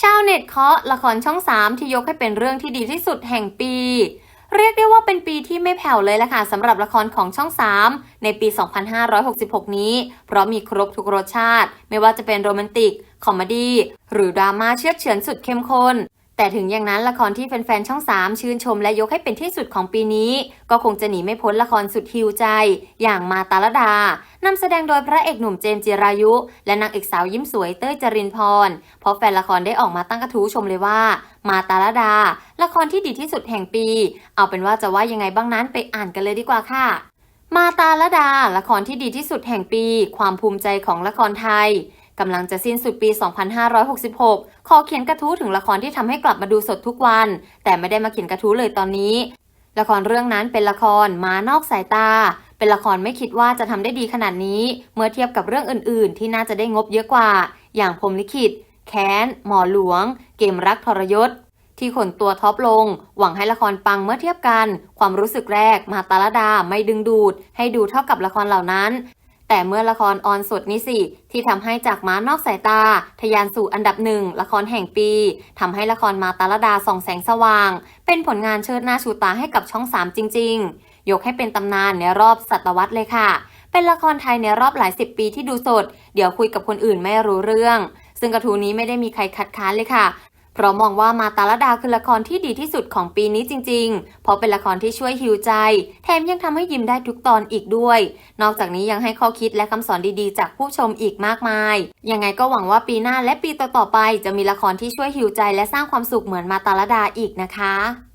ชาวเน็ตเคาะละครช่อง 3 ที่ยกให้เป็นเรื่องที่ดีที่สุดแห่งปี เรียกได้ว่าเป็นปีที่ไม่แผ่วเลยละค่ะสำหรับละครของช่อง 3 ในปี 2566 นี้ เพราะมีครบทุกรสชาติ ไม่ว่าจะเป็นโรแมนติก คอมเมดี้หรือดราม่าเชือเฉือนสุดเข้มข้น แต่ถึงอย่างนั้นละครที่แฟนๆช่อง 3 ชื่นชมและยกให้เป็นที่สุดของปีนี้ ก็คงจะหนีไม่พ้นละครสุดฮิวใจ อย่างมาตาลดานำแสดงโดยพระเอกหนุ่มเจมส์จิรายุ และนางเอกสาวยิ้มสวยเต้ยจรินพรเพราะแฟนละครได้ออกมาตั้งกระทู้ชมเลยว่า มาตาลดา ละครที่ดีที่สุดแห่งปี เอาเป็นว่าจะว่ายังไงบ้างนั้นไปอ่านกันเลยดีกว่าค่ะมาตาลดา ละครที่ดีที่สุดแห่งปี ความภูมิใจของละครไทย กำลังจะสิ้นสุดปี 2566 ขอเขียนกระทู้ถึงละครที่ทำให้กลับมาดูสดทุกวัน แต่ไม่ได้มาเขียนกระทู้เลยตอนนี้ ละครเรื่องนั้นเป็นละครมานอกสายตา เป็นละครไม่คิดว่าจะทำได้ดีขนาดนี้ เมื่อเทียบกับเรื่องอื่น ๆ ที่น่าจะได้งบเยอะกว่า อย่างพรมลิขิต แค้น หมอหลวง เกมรักทรยศ ที่ขนตัวท็อปลง หวังให้ละครปังเมื่อเทียบกัน ความรู้สึกแรกมาตาลดาไม่ดึงดูด ให้ดูเท่ากับละครเหล่านั้น แต่เมื่อละครออนสดนี้สิที่ทำให้จากม้านอกสายตาทะยานสู่อันดับหนึ่งละครแห่งปีทำให้ละครมาตาลดาส่องแสงสว่าง เป็นผลงานเชิดหน้าชูตาให้กับช่อง3จริง ๆ ยกให้เป็นตำนานในรอบศตวรรษเลยค่ะ เป็นละครไทยในรอบหลายสิบปีที่ดูสด เดี๋ยวคุยกับคนอื่นไม่รู้เรื่องซึ่งกระทูนี้ไม่ได้มีใครคัดค้านเลยค่ะ เพราะมองว่ามาตาลดาคือละครที่ดีที่สุดของปีนี้จริง ๆ เพราะเป็นละครที่ช่วยฮิวใจ แถมยังทำให้ยิ้มได้ทุกตอนอีกด้วย นอกจากนี้ยังให้ข้อคิดและคำสอนดีๆ จากผู้ชมอีกมากมาย ยังไงก็หวังว่าปีหน้าและปีต่อๆไป จะมีละครที่ช่วยฮิวใจและสร้างความสุขเหมือนมาตาลดาอีกนะคะ